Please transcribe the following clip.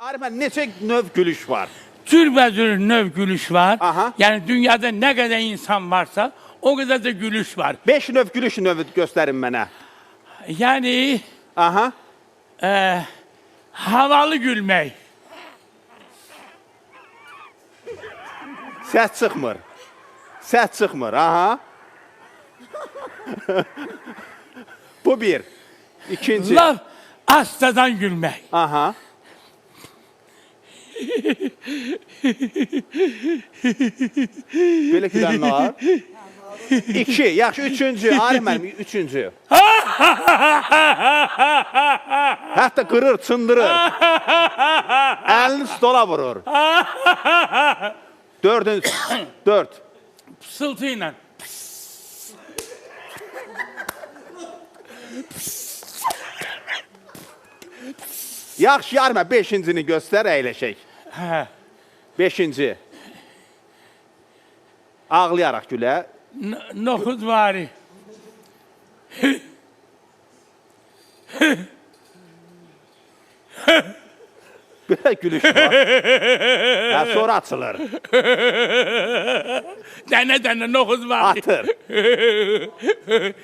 Arifə neçə növ gülüş var? Türbezür növ gülüş var. Aha. Yani dünyada ne kadar insan varsa o kadar da gülüş var. 5 növ gülüş növü göstərin mənə. Yani Aha. e, havalı gülmek. Səs çıxmır. Səs çıxmır. Aha. Bu bir. İkinci. Laf astadan gülmek. Aha. Belə gülən nə var? İki. Yaxşı, üçüncü. Arif mənim, üçüncü. Hətta qırır, çındırır. Əlini stola vurur. Dördüncü. Dörd. Fısıltıyla. Yaxşı, yarmə, beşincini göstər, əyləşək. Beşinci. Ağlayaraq gülə. N- Nohut vari. Belə gülüş var. Hə, sonra açılır. Dene dene nohut vari. Atır.